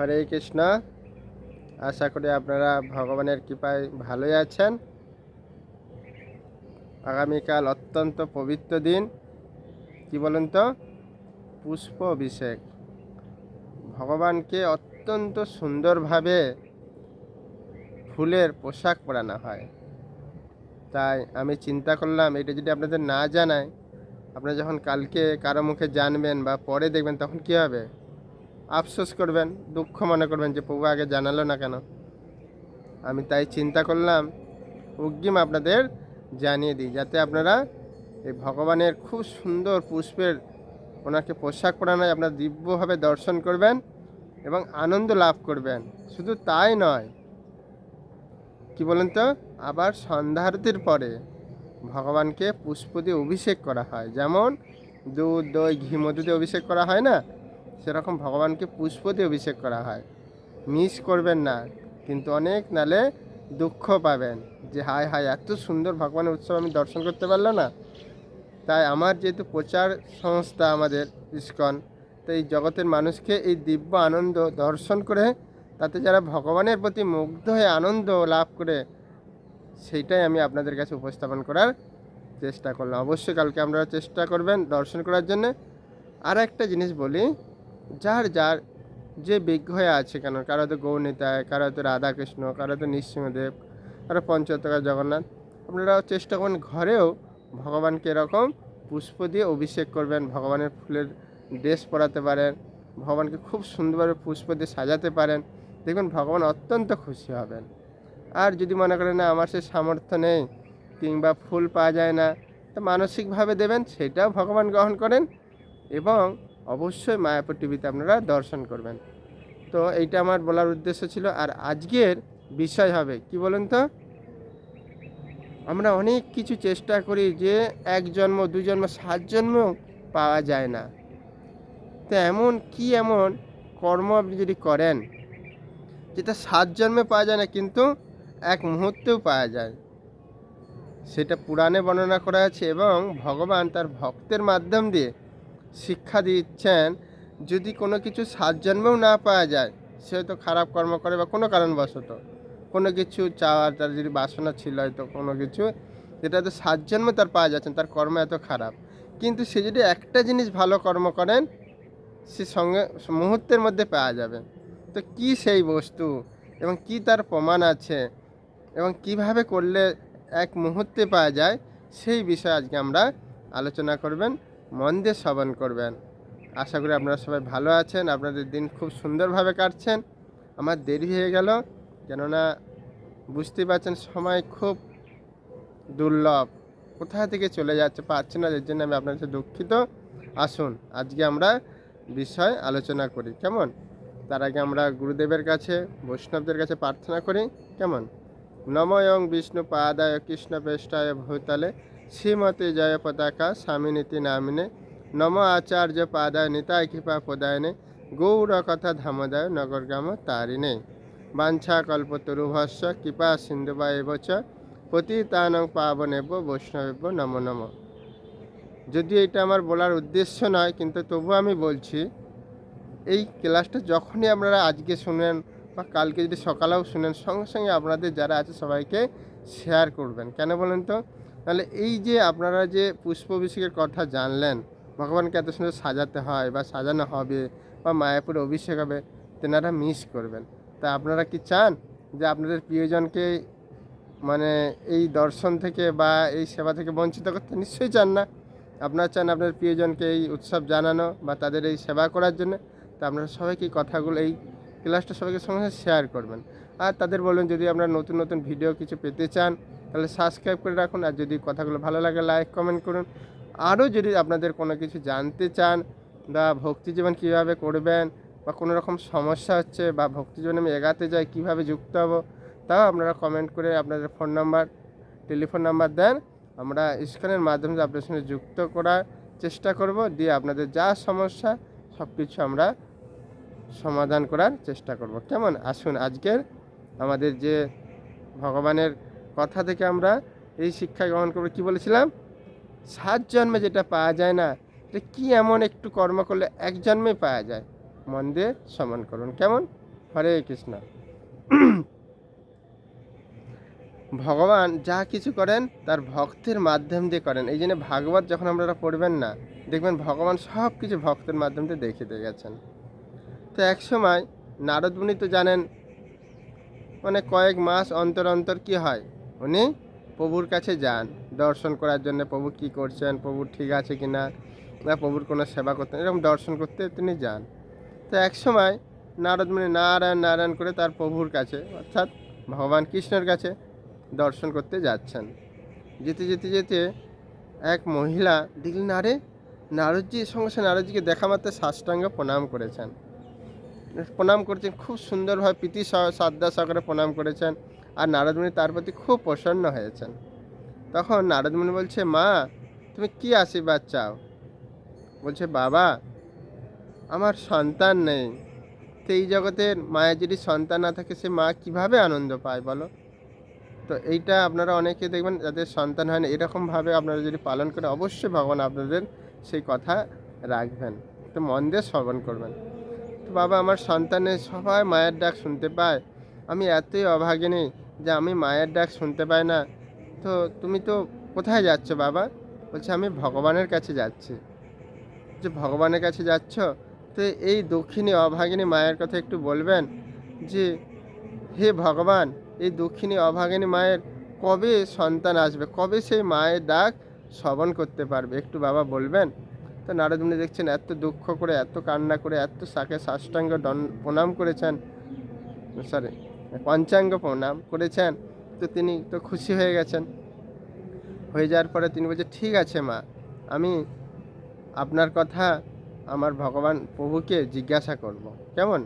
হরে কৃষ্ণ। আশা করি আপনারা ভগবানের কৃপায় ভালোই আছেন। আগামীকাল অত্যন্ত পবিত্র দিন। কি বলুন তো? পুষ্প অভিষেক। ভগবানকে অত্যন্ত সুন্দরভাবে ফুলের পোশাক পরানো হয়। তাই আমি চিন্তা করলাম, এটা যদি আপনাদের না জানায়, আপনারা যখন কালকে কারও মুখে জানবেন বা পরে দেখবেন, তখন কী হবে? আফসোস করবেন, দুঃখ মনে করবেন যে প্রভু আগে জানালো না কেন। আমি তাই চিন্তা করলাম, অগ্রিম আপনাদের জানিয়ে দিই, যাতে আপনারা এই ভগবানের খুব সুন্দর পুষ্পের ওনাকে পোশাক পরানোয় আপনারা দিব্যভাবে দর্শন করবেন এবং আনন্দ লাভ করবেন। শুধু তাই নয়, কি বলেন তো? আবার সন্ধ্যা আরতির পরে ভগবানকে পুষ্প দিয়ে অভিষেক করা হয়। যেমন দুধ, দই, ঘি, মধু দিয়ে অভিষেক করা হয় না? সেরকম ভগবানকে পুষ্প দিয়ে অভিষেক করা হয়। মিস করবেন না, কিন্তু অনেক নালে দুঃখ পাবেন যে, হায় হায়, এত সুন্দর ভগবানের উৎসব আমি দর্শন করতে পারলাম না। তাই আমার যেহেতু প্রচার সংস্থা আমাদের ইস্কন তো এই জগতের মানুষকে এই দিব্য আনন্দ দর্শন করে, তাতে যারা ভগবানের প্রতি মুগ্ধ হয়ে আনন্দ লাভ করে, সেইটাই আমি আপনাদের কাছে উপস্থাপন করার চেষ্টা করলাম। অবশ্যই কালকে আপনারা চেষ্টা করবেন দর্শন করার জন্য। আর একটা জিনিস বলি যার যার যে বিজ্ঞ হয়ে আছে কেন? কারও তো গৌনিতায় কারও তো রাধাকৃষ্ণ, কারও তো নৃসিংহদেব, কারও পঞ্চতকা জগন্নাথ। আপনারা চেষ্টা করুন ঘরেও ভগবানকে এরকম পুষ্প দিয়ে অভিষেক করবেন, ভগবানের ফুলের ড্রেস পরাতে পারেন, ভগবানকে খুব সুন্দরভাবে পুষ্প দিয়ে সাজাতে পারেন। দেখবেন ভগবান অত্যন্ত খুশি হবেন। আর যদি মনে করেন, না, আমার সে সামর্থ্য নেই কিংবা ফুল পাওয়া যায় না, তো মানসিকভাবে দেবেন, সেটাও ভগবান গ্রহণ করেন এবং অবশ্যই মায়াপুর টিভিতে আপনারা দর্শন করবেন। তো এইটা আমার বলার উদ্দেশ্য ছিল। আর আজকের বিষয় হবে, কি বলুন তো? আমরা অনেক কিছু চেষ্টা করি যে এক জন্ম দু জন্ম, সাত জন্ম পাওয়া যায় না। তো এমন কি এমন কর্ম আপনি যদি করেন, যেটা সাত জন্মে পাওয়া যায় না, কিন্তু এক মুহূর্তেও পাওয়া যায়, সেটা পুরাণে বর্ণনা করা আছে এবং ভগবান তার ভক্তের মাধ্যম দিয়ে শিক্ষা দিচ্ছেন, যদি কোনো কিছু সাত জন্মেও না পাওয়া যায়, সে হয়তো খারাপ কর্ম করে বা কোনো কারণবশত। কোনো কিছু চাওয়ার, তার যদি বাসনা ছিল হয়তো কোনো কিছু, যেটা তো সাত জন্মে তার পাওয়া যাচ্ছে তার কর্ম এত খারাপ। কিন্তু সে যদি একটা জিনিস ভালো কর্ম করেন, সে সঙ্গে মুহূর্তের মধ্যে পাওয়া যাবে। তো কি সেই বস্তু এবং কি তার প্রমাণ আছে এবং কীভাবে করলে এক মুহূর্তে পাওয়া যায়, সেই বিষয়ে আজকে আমরা আলোচনা করবেন। মন দিয়ে শ্রবণ করবেন। আশা করি আপনারা সবাই ভালো আছেন, আপনাদের দিন খুব সুন্দরভাবে কাটছেন। আমার দেরি হয়ে গেল, কেননা বুঝতেই পারছেন সময় খুব দুর্লভ। কোথা থেকে চলে যাচ্ছে পারছি না, এর জন্য আমি আপনার কাছে দুঃখিত। আসুন, আজকে আমরা বিষয় আলোচনা করি, কেমন? তার আগে আমরা গুরুদেবের কাছে, বৈষ্ণবদের কাছে প্রার্থনা করি, কেমন? নময়ং বিষ্ণু পাদায় কৃষ্ণ পেষ্টায় ভূতলে শ্রীমতী জয় পতাকা স্বামিনীতি নামিনে নম আচার্য পাদায় নিতায় কৃপা পদায়নে গৌর কথা ধামদায় নগরগ্রাম তারিণে বাঞ্ছা কল্পতরুভস্য কৃপা সিন্ধুবা এবচ পতিতানং পাবনেব বৈষ্ণবেব নম নম যদি এটা আমার বলার উদ্দেশ্য নয়, কিন্তু তবু আমি বলছি, এই ক্লাসটা যখনই আপনারা আজকে শুনেন বা কালকে যদি সকালেও শুনেন, সঙ্গে সঙ্গে আপনাদের যারা আছে সবাইকে শেয়ার করবেন। কেন বলেন তো? তাহলে এই যে আপনারা যে পুষ্পাভিষেকের কথা জানলেন, ভগবানকে এত সুন্দর সাজাতে হয় বা সাজানো হবে বা মায়াপুরে অভিষেক হবে, তেনারা মিস করবেন। তা আপনারা কি চান যে আপনাদের প্রিয়জনকে মানে এই দর্শন থেকে বা এই সেবা থেকে বঞ্চিত করতে? নিশ্চয়ই চান না। আপনারা চান আপনার প্রিয়জনকে এই উৎসব জানানো বা তাদের এই সেবা করার জন্য। তা আপনারা সবাইকে কথাগুলো, এই ক্লাসটা সবাইকে সঙ্গে শেয়ার করবেন। আর তাদের বলুন যদি আপনারা নতুন নতুন ভিডিও কিছু পেতে চান তাহলে সাবস্ক্রাইব করে রাখুন আর যদি কথাগুলো ভালো লাগে লাইক কমেন্ট করুন। আরও যদি আপনাদের কোনো কিছু জানতে চান বা ভক্তি জীবন কীভাবে করবেন বা কোনো রকম সমস্যা হচ্ছে বা ভক্তি জীবনে আমি এগাতে যাই, কীভাবে যুক্ত হব, তাও আপনারা কমেন্ট করে আপনাদের ফোন নাম্বার টেলিফোন নাম্বার দেন। আমরা স্ক্যানের মাধ্যমে আপনার সঙ্গে যুক্ত করার চেষ্টা করব, দিয়ে আপনাদের যা সমস্যা সব কিছু আমরা সমাধান করার চেষ্টা করব। কেমন? আসুন আজকের আমাদের যে ভগবানের কথা থেকে আমরা এই শিক্ষা গ্রহণ করব। কি বলেছিলাম? সাত জন্মে যেটা পাওয়া যায় না, এটা কি এমন একটু কর্ম করলে এক জন্মে পাওয়া যায়? মন দিয়ে সমান করুন। কেমন? হরে কৃষ্ণ। ভগবান যা কিছু করেন, তার ভক্তের মাধ্যম দিয়ে করেন। এই জন্য ভাগবত যখন আপনারা পড়বেন না, দেখবেন ভগবান সব কিছু ভক্তের মাধ্যম দিয়ে দেখিয়ে দিয়ে গেছেন। তো এক সময় নারদ মুনি তো জানেন মানে কয়েক মাস অন্তর অন্তর কি হয়? উনি প্রভুর কাছে যান। দর্শন করার জন্য প্রভু কি করছেন, প্রভু ঠিক আছে কি না বা প্রভুর কোনো সেবা করতেন এরকম দর্শন করতে তিনি যান। তো এক সময় নারদ মুনি নারায়ণ নারায়ণ করে তার প্রভুর কাছে, অর্থাৎ ভগবান কৃষ্ণের কাছে দর্শন করতে যাচ্ছেন। যেতে যেতে যেতে এক মহিলা দেখলেন, আরে, নারদজি, সঙ্গে সঙ্গে নারদজিকে দেখা মাত্র সাষ্টাঙ্গ প্রণাম করেছেন। প্রণাম করছেন, খুব সুন্দরভাবে প্রীতি শ্রদ্ধা সহকারে প্রণাম করেছেন। আর নারদমণি তার প্রতি খুব প্রসন্ন হয়েছেন। তখন নারদমণি বলছে, মা, তুমি কি আশীর্বাদ চাও? বলছে, বাবা, আমার সন্তান নেই। তো এই জগতের মায়ের যদি সন্তান না থাকে, সে মা কীভাবে আনন্দ পায় বলো? তো এইটা আপনারা অনেকে দেখবেন, যাদের সন্তান হয় না, এরকমভাবে আপনারা যদি পালন করে অবশ্যই ভগবান আপনাদের সেই কথা রাখবেন। তো মন দিয়ে শ্রবণ করবেন। তো বাবা, আমার সন্তানের সবাই মায়ের ডাক শুনতে পায়। আমি এতই অভাগিনী যে আমি মায়ের ডাক শুনতে পাই না। তো তুমি তো কোথায় যাচ্ছ বাবা? বলছে, আমি ভগবানের কাছে যাচ্ছি। যে ভগবানের কাছে যাচ্ছ? তো এই দক্ষিণী অভাগিনী মায়ের কথা একটু বলবেন? যে হে ভগবান, এই দক্ষিণী অভাগিনী মায়ের কবে সন্তান আসবে? কবে সেই মায়ের ডাক শ্রবণ করতে পারবে? একটু বাবা বলবেন? তো নারদমুনি দেখছেন, এত দুঃখ করে, এত কান্না করে, এত সাকে সাষ্টাঙ্গ দন, প্রণাম করেছেন। সরি। পঞ্চাঙ্গ প্রণাম করেছেন, তো তিনি তো খুশি হয়ে গেছেন। হয়ে যাওয়ার পরে তিনি বলছে, ঠিক আছে মা, আমি আপনার কথা আমার ভগবান প্রভুকে জিজ্ঞাসা করব। কেমন?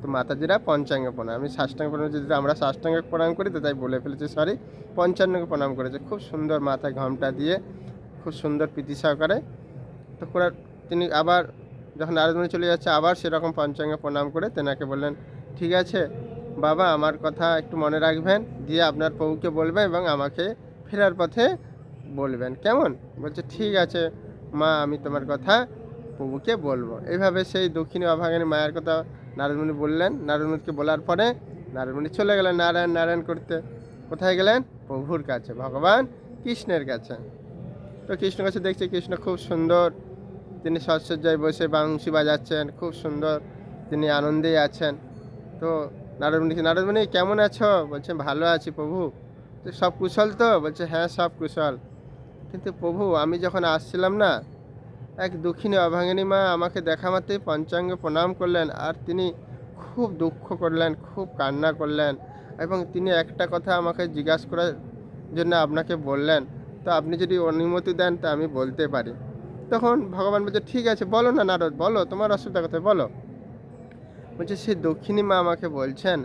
তো মাতাজিরা পঞ্চাঙ্গ প্রণাম আমি সাষ্টাঙ্গ প্রণাম যদি আমরা সাষ্টাঙ্গ প্রণাম করি তো তাই বলে ফেলেছি সরি পঞ্চাঙ্গ প্রণাম করেছে। খুব সুন্দর মাথায় ঘমটা দিয়ে, খুব সুন্দর প্রীতি সহকারে। তো করার তিনি আবার যখন নারদমণি চলে যাচ্ছে, আবার সেরকম পঞ্চাঙ্গ প্রণাম করে তেনাকে বললেন, ঠিক আছে বাবা, আমার কথা একটু মনে রাখবেন, দিয়ে আপনার প্রভুকে বলবেন এবং আমাকে ফেরার পথে বলবেন। কেমন? বলছে, ঠিক আছে, মা, আমি তোমার কথা প্রভুকে বলব। এইভাবে সেই দক্ষিণী অভাগানী মায়ের কথা নারদমণি বললেন। নারদমণিকে বলার পরে নারদমণি চলে গেলেন নারায়ণ নারায়ণ করতে। কোথায় গেলেন? প্রভুর কাছে, ভগবান কৃষ্ণের কাছে। তো কৃষ্ণ কাছে দেখছে কৃষ্ণ খুব সুন্দর। তিনি সৎসজ্জায় বসে বাংশি বাজাচ্ছেন, খুব সুন্দর। তিনি আনন্দেই আছেন। তো নারদমণি নারদমণি কেমন আছো? বলছে, ভালো আছি প্রভু। তো সব কুশল তো? বলছে হ্যাঁ সব কুশল। কিন্তু প্রভু, আমি যখন আসছিলাম না, এক দুঃখিনী অভাঙ্গিনী মা আমাকে দেখা মাত্রই পঞ্চাঙ্গ প্রণাম করলেন আর তিনি খুব দুঃখ করলেন, খুব কান্না করলেন এবং তিনি একটা কথা আমাকে জিজ্ঞাসা করার জন্য আপনাকে বললেন। তো আপনি যদি অনুমতি দেন, তা আমি বলতে পারি। তখন ভগবান বলছে, ঠিক আছে, বলো না নারদ, বলো, তোমার অসুবিধা কথা বলো। বলছে সে দক্ষিণী মা আমাকে বলছেন,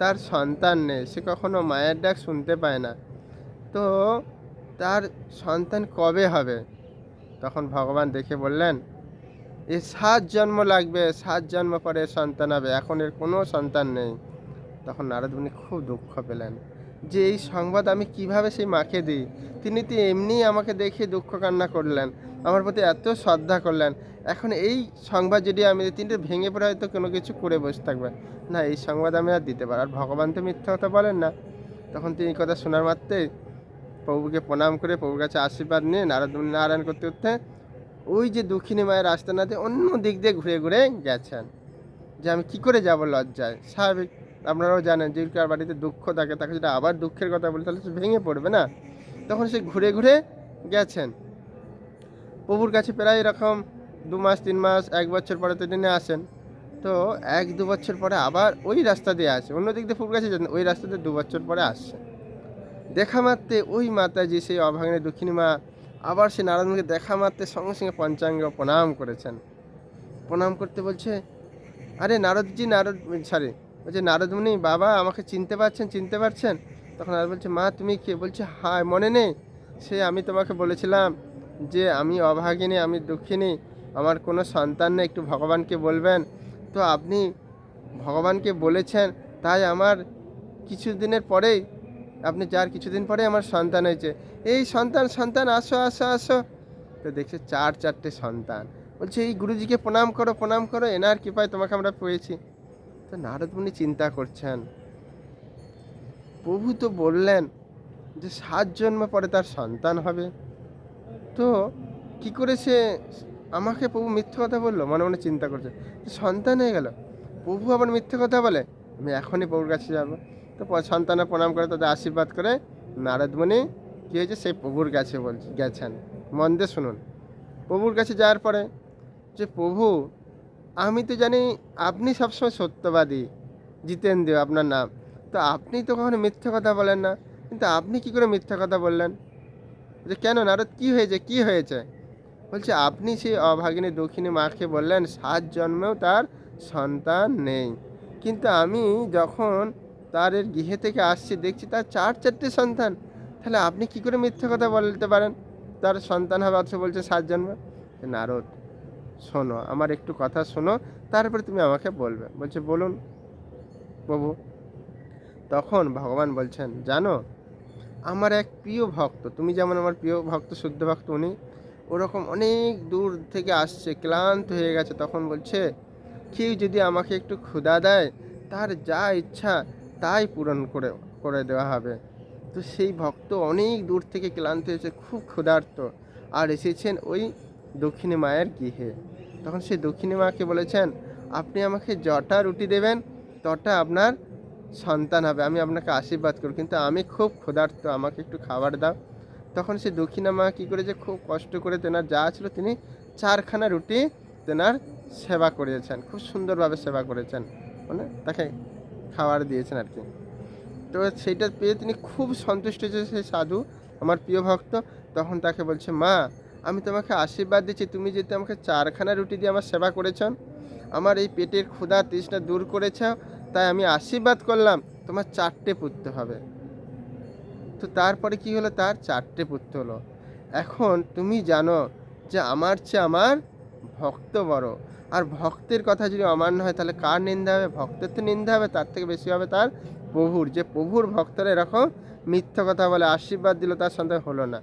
তার সন্তান নেই, সে কখনো মায়ের ডাক শুনতে পায় না। তো তার সন্তান কবে হবে? তখন ভগবান দেখে বললেন, এ সাত জন্ম লাগবে, সাত জন্ম পরে সন্তান হবে, এখন এর কোনো সন্তান নেই। তখন নারদমুনি খুব দুঃখ পেলেন, যে এই সংবাদ আমি কীভাবে সেই মাকে দিই? তিনি তো এমনি আমাকে দেখে দুঃখ কান্না করলেন। আমার প্রতি এত শ্রদ্ধা করলেন। এখন এই সংবাদ যদি আমি তিনটে ভেঙে পড়ে হয়তো কোনো কিছু করে বসে থাকবেন না, এই সংবাদ আমি আর দিতে পারি আর ভগবান তো মিথ্যা কথা বলেন না। তখন তিনি কথা শোনার মাত্রেই প্রভুকে প্রণাম করে প্রভুর কাছে আশীর্বাদ নিয়ে নারদ নারায়ণ করতে করতে ওই যে দক্ষিণী মায়ের রাস্তা না দিয়ে অন্য দিক দিয়ে ঘুরে ঘুরে গেছেন। যে আমি কি করে যাব লজ্জায়? স্বাভাবিক, আপনারাও জানেন যে কার বাড়িতে দুঃখ থাকে, তাকে যদি আবার দুঃখের কথা বলি, তাহলে সে ভেঙে পড়বে না। তখন সে ঘুরে ঘুরে গেছেন। প্রভুর কাছে প্রায় এরকম দু মাস, তিন মাস, এক বছর পরে তো দিনে আসেন। তো এক, দু বছর পরে আবার ওই রাস্তা দিয়ে আসে। অন্য দিক দিয়ে কাছে যান, ওই রাস্তা দিয়ে দু বছর পরে আসছে। দেখা মাত্রে ওই মাতাজি, সেই অভাগিনী দক্ষিণী মা, আবার সে নারায়ণকে দেখা মাত্রে সঙ্গে সঙ্গে পঞ্চাঙ্গ প্রণাম করেছেন। প্রণাম করতে বলছে, আরে নারদজি, নারদ সরি বলছে, নারদমণি, বাবা আমাকে চিনতে পারছেন চিনতে পারছেন? তখন আর বলছে, মা, তুমি কে? বলছে হ্যাঁ মনে নেই। সে আমি তোমাকে বলেছিলাম যে আমি অভাগিনী, আমি দুঃখিনী, আমার কোনো সন্তান নেই, একটু ভগবানকে বলবেন। তো আপনি ভগবানকে বলেছেন, তাই আমার কিছু দিনের পরেই, আপনি যার কিছুদিন পরে আমার সন্তান হয়েছে। এই সন্তান সন্তান, আসো আসো আসো। তো দেখছে চার, চারটে সন্তান। বলছে, এই গুরুজিকে প্রণাম করো প্রণাম করো, এনার কৃপায় তোমাকে আমরা পেয়েছি। তো নারদমুনি চিন্তা করছেন। প্রভু তো বললেন যে, সাত জন্ম পরে তার সন্তান হবে। তো কি করে সে আমাকে প্রভু মিথ্যে কথা বলল? মনে মনে চিন্তা করছে। সন্তান হয়ে গেল। প্রভু আবার মিথ্যে কথা বলে? আমি এখনই প্রভুর কাছে যাব। তো সন্তানের প্রণাম করে, তাদের আশীর্বাদ করে নারদমণি কী হয়েছে? সেই প্রভুর কাছে বলছে, গেছেন। মন দিয়ে শুনুন। প্রভুর কাছে যাওয়ার পরে যে, প্রভু, আমি তো জানি আপনি সবসময় সত্যবাদী। জিতেন্দ্র আপনার নাম। তো আপনি তো কখনো মিথ্যে কথা বলেন না। কিন্তু আপনি কি করে মিথ্যা কথা বললেন? যে, কেন নারদ, কি হয়েছে? কি হয়েছে? বলছে, আপনি সেই অভাগিনী দক্ষিণী মাকে বললেন, সাত জন্মেও তার সন্তান নেই। কিন্তু আমি যখন তার গৃহে থেকে আসছি, দেখছি তার চার চারটে সন্তান। তাহলে আপনি কি করে মিথ্যা কথা বলতে পারেন? তার সন্তান হবে অথচ বলছে সাত জন্ম। নারদ, শোনো, আমার একটু কথা শোনো, তারপরে তুমি আমাকে বলবে। বলছে, বলুন প্রভু। তখন ভগবান বলছেন, জানো আমার এক প্রিয় ভক্ত, তুমি যেমন আমার প্রিয় ভক্ত, শুদ্ধ ভক্ত, উনি ওরকম অনেক দূর থেকে আসছে, ক্লান্ত হয়ে গেছে, তখন বলছে, কেউ যদি আমাকে একটু ক্ষুধা দেয়, তার যা ইচ্ছা তাই পূরণ করে করে দেওয়া হবে। তো সেই ভক্ত অনেক দূর থেকে ক্লান্ত হয়েছে, খুব ক্ষুধার্ত, আর এসেছেন ওই দক্ষিণী মায়ের গৃহে। তখন সেই দক্ষিণী মাকে বলেছেন, আপনি আমাকে যটা রুটি দেবেন, তটা আপনার সন্তান হবে, আমি আপনাকে আশীর্বাদ করব। কিন্তু আমি খুব ক্ষুধার্ত, আমাকে একটু খাবার দাও। তখন সে দক্ষিণা মা কী করেছে, খুব কষ্ট করে তেনার যা ছিল তিনি চারখানা রুটি তেনার সেবা করিয়েছেন খুব সুন্দরভাবে সেবা করেছেন। মানে তাকে খাবার দিয়েছেন আর কি। তো সেইটা পেয়ে তিনি খুব সন্তুষ্ট হয়েছে সেই সাধু, আমার প্রিয় ভক্ত। তখন তাকে বলছে, মা, আমি তোমাকে আশীর্বাদ দিচ্ছি, তুমি যেহেতু আমাকে চারখানা রুটি দিয়ে আমার সেবা করেছ, আমার এই পেটের ক্ষুধা তৃষ্ণা দূর করেছ তাই আমি আশীর্বাদ করলাম, তোমার চারটে পুত্র হবে। তো তারপরে কি হলো? তার চারটে পুত্র হলো। এখন তুমি জানো যে আমার চেয়ে আমার ভক্ত বড়। আর ভক্তের কথা যদি অমান্য হয়, তাহলে কার নিন্দা হবে? ভক্তের তো নিন্দা হবে, তার থেকে বেশি হবে তার প্রভুর। যে প্রভুর ভক্তরা এরকম মিথ্যা কথা বলে আশীর্বাদ দিল, তার সঙ্গে হলো না।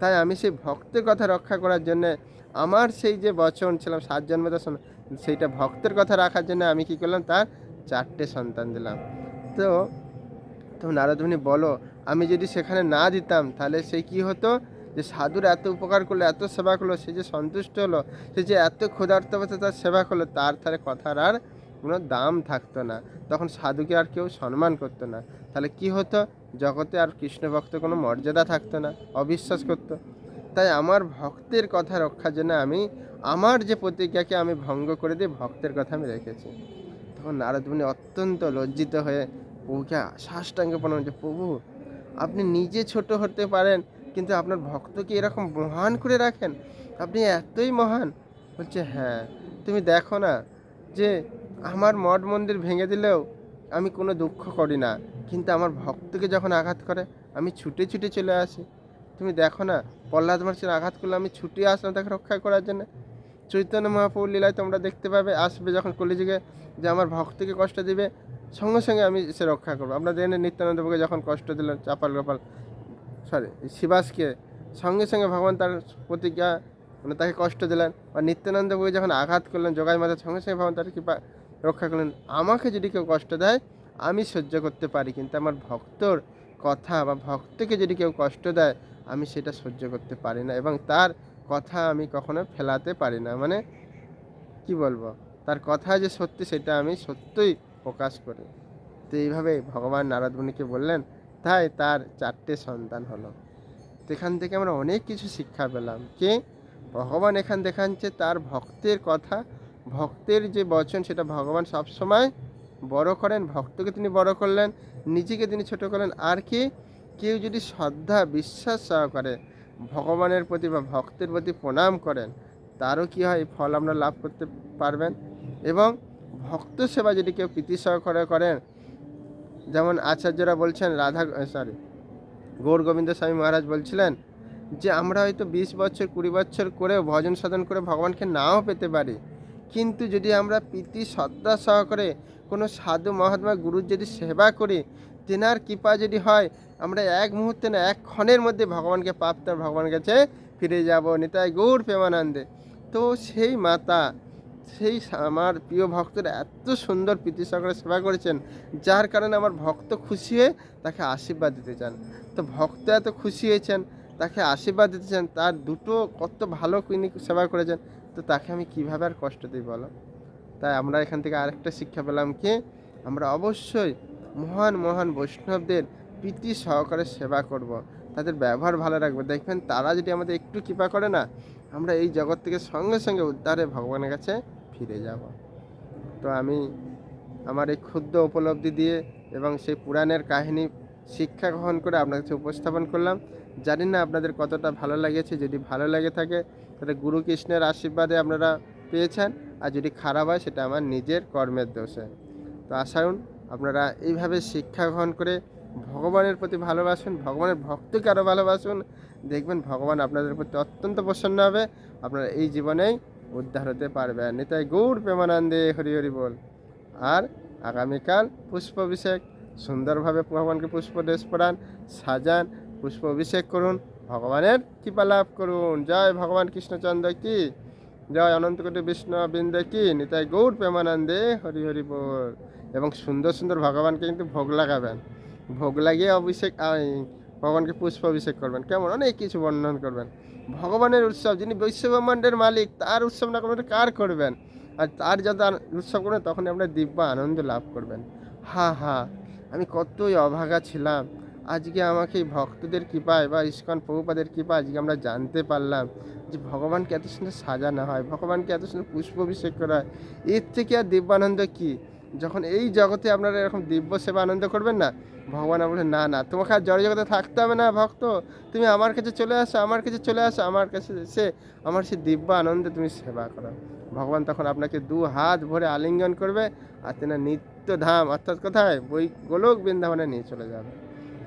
তাই আমি সেই ভক্তের কথা রক্ষা করার জন্যে আমার সেই যে বচন ছিলাম, সাত জন্মে দর্শন সেইটা ভক্তের কথা রাখার জন্য আমি কি করলাম? তার চারটে সন্তান দিলাম। তো তো নারদমণি বলো, আমি যদি সেখানে না দিতাম, তাহলে সে কি হতো? যে সাধুর এত উপকার করল, এত সেবা করল, সে যে সন্তুষ্ট হলো, সে যে এত ক্ষুধার্ত তার সেবা করল, তার তাহলে কথার আর কোনো দাম থাকতো না। তখন সাধুকে আর কেউ সম্মান করতো না। তাহলে কি হতো? জগতে আর কৃষ্ণ ভক্ত কোনো মর্যাদা থাকতো না, অবিশ্বাস করতো। তাই আমার ভক্তের কথা রক্ষার জন্য আমি, আমার যে প্রতিজ্ঞাকে আমি ভঙ্গ করে দিয়ে ভক্তের কথা আমি রেখেছি। তখন নারদমণি অত্যন্ত লজ্জিত হয়ে প্রভুকে সাষ্টাঙ্গে প্রণাম যে, প্রভু, আপনি নিজে ছোট হতে পারেন, কিন্তু আপনার ভক্তকে এরকম মহান করে রাখেন। আপনি এতই মহান। বলছে হ্যাঁ তুমি দেখো না যে, আমার মঠ মন্দির ভেঙে দিলেও আমি কোনো দুঃখ করি না, কিন্তু আমার ভক্তকে যখন আঘাত করে, আমি ছুটে ছুটে চলে আসি। তুমি দেখো না, প্রহ্লাদ মার্চের আঘাত করলে আমি ছুটে আসলাম তাকে রক্ষা করার জন্য। চৈতন্য মহাপ্রভু লীলায় তোমরা দেখতে পাবে, আসবে যখন কলিযুগে যে আমার ভক্তকে কষ্ট দিবে, সঙ্গে সঙ্গে আমি সে রক্ষা করব। দেখেন নিত্যানন্দ প্রভুকে যখন কষ্ট দিলেন চাপাল গোপাল সরি শিবাসকে, সঙ্গে সঙ্গে ভগবান তার প্রতিজ্ঞা মানে তাকে কষ্ট দিলেন বা নিত্যানন্দ প্রভু যখন আঘাত করলেন জগাই মাতার সঙ্গে সঙ্গে ভগবান তার কৃপা রক্ষা করলেন, আমাকে যদি কেউ কষ্ট দেয়, আমি সহ্য করতে পারি, কিন্তু আমার ভক্তর কথা বা ভক্তকে যদি কেউ কষ্ট দেয়, আমি সেটা সহ্য করতে পারি না। এবং তার কথা আমি কখনো ফেলাতে পারি না। মানে কি বলব? তার কথা যে সত্যি সেটা আমি সত্যই প্রকাশ করি। তো এইভাবে ভগবান নারদমণিকে বললেন, তাই তার চারটে সন্তান হলো। এখান থেকে আমরা অনেক কিছু শিক্ষা পেলাম কে, ভগবান এখান দেখাচ্ছে তার ভক্তের কথা, ভক্তের যে বচন সেটা ভগবান সবসময় বড় করেন, ভক্তকে তিনি বড় করলেন, নিজেকে তিনি ছোট করলেন। আর কি, কেউ যদি শ্রদ্ধা, বিশ্বাস সহকারে ভগবানের প্রতি বা ভক্তের প্রতি প্রণাম করেন, তারও কি হয় ফল আমরা লাভ করতে পারবেন। এবং ভক্ত সেবা যদি কেউ প্রীতি সহকারে করেন, যেমন আচার্যরা বলছেন, রাধা সরি গৌর গোবিন্দ স্বামী মহারাজ বলছিলেন যে, আমরা হয়তো বিশ বছর, কুড়ি বছর করেও ভজন সাধন করে ভগবানকে নাও পেতে পারি। কিন্তু যদি আমরা প্রীতি, শ্রদ্ধা সহকারে কোনো সাধু, মহাত্মা, গুরুর যদি সেবা করি তেনার কৃপা যদি হয়, আমরা এক মুহূর্তে না, এক ক্ষণের মধ্যে ভগবানকে প্রাপ্ত ভগবানের কাছে ফিরে যাব। নিতাই গৌর প্রেমানন্দে। তো সেই মাতা, সেই আমার প্রিয় ভক্তরা এত সুন্দর প্রীতি সহকারে সেবা করেছেন, যার কারণে আমার ভক্ত খুশি হয়ে তাকে আশীর্বাদ দিতে চান। তো ভক্ত এত খুশি হয়েছেন, তাকে আশীর্বাদ দিতে চান, তার দুটো কত ভালো তিনি সেবা করেছেন, তো তাকে আমি কীভাবে আর কষ্ট দিই বলো? তাই আমরা এখান থেকে আরেকটা শিক্ষা পেলাম কি, আমরা অবশ্যই মহান মহান বৈষ্ণবদের প্রীতি সহকারে সেবা করব। তাদের ব্যবহার ভালো রাখবে। দেখবেন তারা যদি আমাদের একটু কৃপা করে না, আমরা এই জগৎ থেকে সঙ্গে সঙ্গে উদ্ধারে ভগবানের কাছে ফিরে যাব। তো আমি আমার এই ক্ষুদ্র উপলব্ধি দিয়ে এবং সেই পুরাণের কাহিনী শিক্ষা গ্রহণ করে আপনার কাছে উপস্থাপন করলাম। জানি না আপনাদের কতটা ভালো লেগেছে। যদি ভালো লেগে থাকে, তাহলে গুরু কৃষ্ণের আশীর্বাদে আপনারা পেয়েছেন। আর যদি খারাপ হয়, সেটা আমার নিজের কর্মের দোষে। তো আশাউন আপনারা এইভাবে শিক্ষা গ্রহণ করে ভগবানের প্রতি ভালোবাসুন, ভগবানের ভক্তকে আরও ভালোবাসুন। দেখবেন ভগবান আপনাদের প্রতি অত্যন্ত প্রসন্ন হবে, আপনারা এই জীবনেই উদ্ধার হতে পারবেন। নিতাই গৌড় প্রেমানন্দে হরি হরি বল। আর আগামীকাল পুষ্প অভিষেক, সুন্দরভাবে ভগবানকে পুষ্প ড্রেস পরান সাজান, পুষ্প অভিষেক করুন, ভগবানের কৃপা লাভ করুন। জয় ভগবান কৃষ্ণচন্দ্র কি? জয় অনন্তকোটি বিষ্ণু বৃন্দ কি? নিতাই গৌড় প্রেমানন্দে হরি হরি বল। এবং সুন্দর সুন্দর ভগবানকে কিন্তু ভোগ লাগাবেন। ভোগ লাগিয়ে অভিষেক ভগবানকে পুষ্প অভিষেক করবেন। কেমন? অনেক কিছু বর্ণন করবেন। ভগবানের উৎসব, যিনি বিশ্বব্রহ্মাণ্ডের মালিক, তার উৎসব না করবেন কার করবেন? আর তার যত উৎসব করবেন তখন আপনার দিব্য আনন্দ লাভ করবেন। হা হা, আমি কতই অভাগা ছিলাম। আজকে আমাকে ভক্তদের কৃপায় বা ইস্কন প্রভুপাদের কৃপায় আজকে আমরা জানতে পারলাম যে ভগবানকে এত সুন্দর সাজানো হয়, ভগবানকে এত সুন্দর পুষ্প অভিষেক করা হয়। এর থেকে আর দিব্যানন্দ কি? যখন এই জগতে আপনারা এরকম দিব্য সেবা আনন্দ করবেন না, ভগবান বলে না না, তোমাকে আর জড় জগতে থাকতে হবে না ভক্ত। তুমি আমার কাছে চলে আসো, আমার কাছে চলে আসো, আমার কাছে এসে আমার সে দিব্য আনন্দে তুমি সেবা করো। ভগবান তখন আপনাকে দু হাত ভরে আলিঙ্গন করবে আর তেনা নিত্য ধাম অর্থাৎ কোথায়? বই গোলক বৃন্দাবনে নিয়ে চলে যাবে।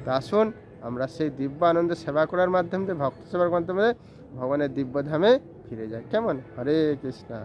তা আসুন, আমরা সেই দিব্য আনন্দ সেবা করার মাধ্যমে ভক্ত সেবার মাধ্যমে ভগবানের দিব্য ধামে ফিরে যাই। কেমন? হরে কৃষ্ণা।